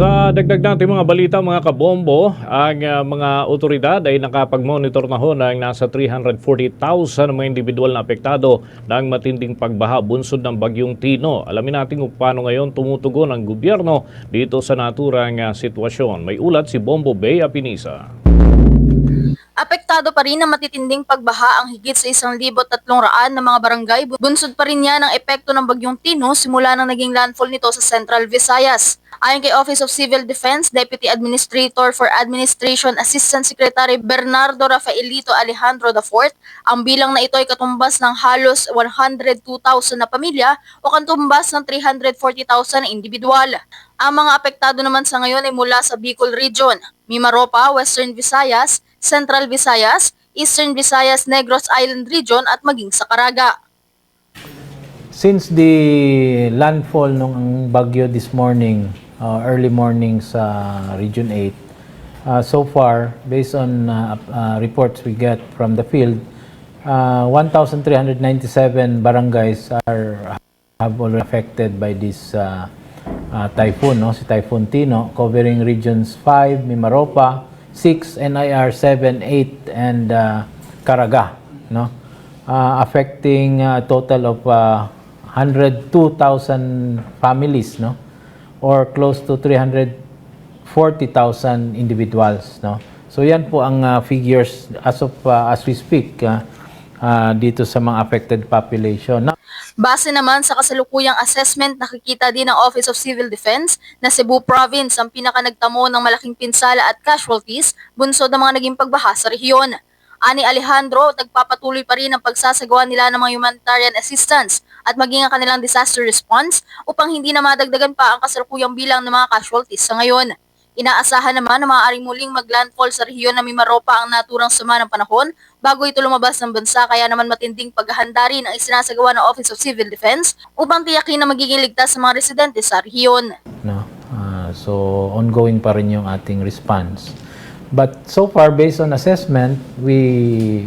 Sa dagdag natin mga balita mga kabombo, ang ah, mga otoridad ay nakapag-monitor na ho ng nasa 340,000 na mga individual na apektado ng matinding pagbaha bunsod ng bagyong Tino. Alamin natin kung paano ngayon tumutugon ang gobyerno dito sa naturang ah, sitwasyon. May ulat si Bombo Bay Apinisa. Apektado pa rin ng matitinding pagbaha ang higit sa 1,300 na mga barangay. Bunsod pa rin niya ng epekto ng bagyong Tino simula nang naging landfall nito sa Central Visayas. Ayon kay Office of Civil Defense Deputy Administrator for Administration Assistant Secretary Bernardo Rafaelito Alejandro IV, ang bilang na ito ay katumbas ng halos 102,000 na pamilya o katumbas ng 340,000 na individual. Ang mga apektado naman sa ngayon ay mula sa Bicol Region, Mimaropa, Western Visayas, Central Visayas, Eastern Visayas, Negros Island Region at maging sa Caraga. Since the landfall nung bagyo this morning, uh, early morning sa Region 8, uh, so far, based on uh, uh, reports we get from the field, uh, 1,397 barangays are have already affected by this uh, uh, typhoon, no? si Typhoon Tino, covering regions 5, Mimaropa, 6, NIR 7, 8, and uh, Caraga. No? uh, affecting a total of uh, 102,000 families, no? Or close to 340,000 individuals, no? So yan po ang uh, figures as of uh, as we speak uh, uh, dito sa mga affected population. Base naman sa kasalukuyang assessment, nakikita din ng Office of Civil Defense na Cebu Province ang pinaka nagtamo ng malaking pinsala at casualties bunsod ng mga naging pagbaha sa rehiyon. Ani Alejandro, nagpapatuloy pa rin ang pagsasagawa nila ng mga humanitarian assistance at maging ang kanilang disaster response upang hindi na madagdagan pa ang kasalukuyang bilang ng mga casualties sa ngayon. Inaasahan naman na maaaring muling maglandfall sa rehiyon na Mimaropa ang naturang sama ng panahon bago ito lumabas ng bansa kaya naman matinding paghahanda rin ang isinasagawa ng Office of Civil Defense upang tiyakin na magiging ligtas sa mga residente sa rehiyon. no? Uh, so ongoing pa rin yung ating response. But so far based on assessment, we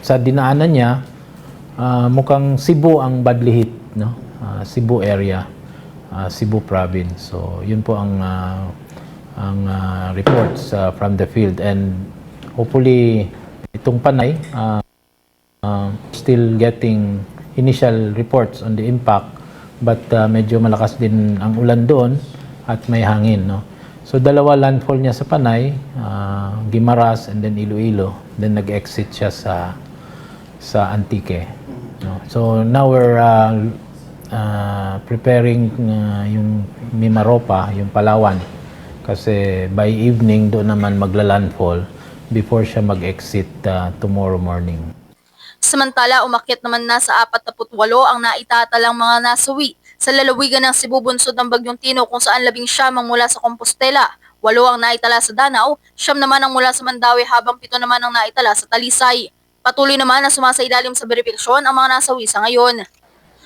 sa dinaanan niya ah, mukhang Cebu ang badly hit, no? Ah, Cebu area, ah, Cebu province. So yun po ang ah, ang ah, reports ah, from the field. And hopefully itong panay ah, uh, still getting initial reports on the impact. But uh, medyo malakas din ang ulan doon at may hangin no? So dalawa landfall niya sa Panay uh, Gimaras and then Iloilo. Then nag-exit siya sa sa Antique no? So now we're uh, uh, preparing uh, yung Mimaropa yung Palawan kasi by evening doon naman magla-landfall before siya mag-exit uh, tomorrow morning Samantala, umakyat naman na sa 48 ang naitatalang mga nasawi sa lalawigan ng Cebu bunsod ng Bagyong Tino kung saan labing siyam ang mula sa Compostela, walo ang naitala sa Danau, siyam naman ang mula sa Mandawi habang pito naman ang naitala sa Talisay. Patuloy naman na sumasailalim sa verifikasyon ang mga nasawi sa ngayon.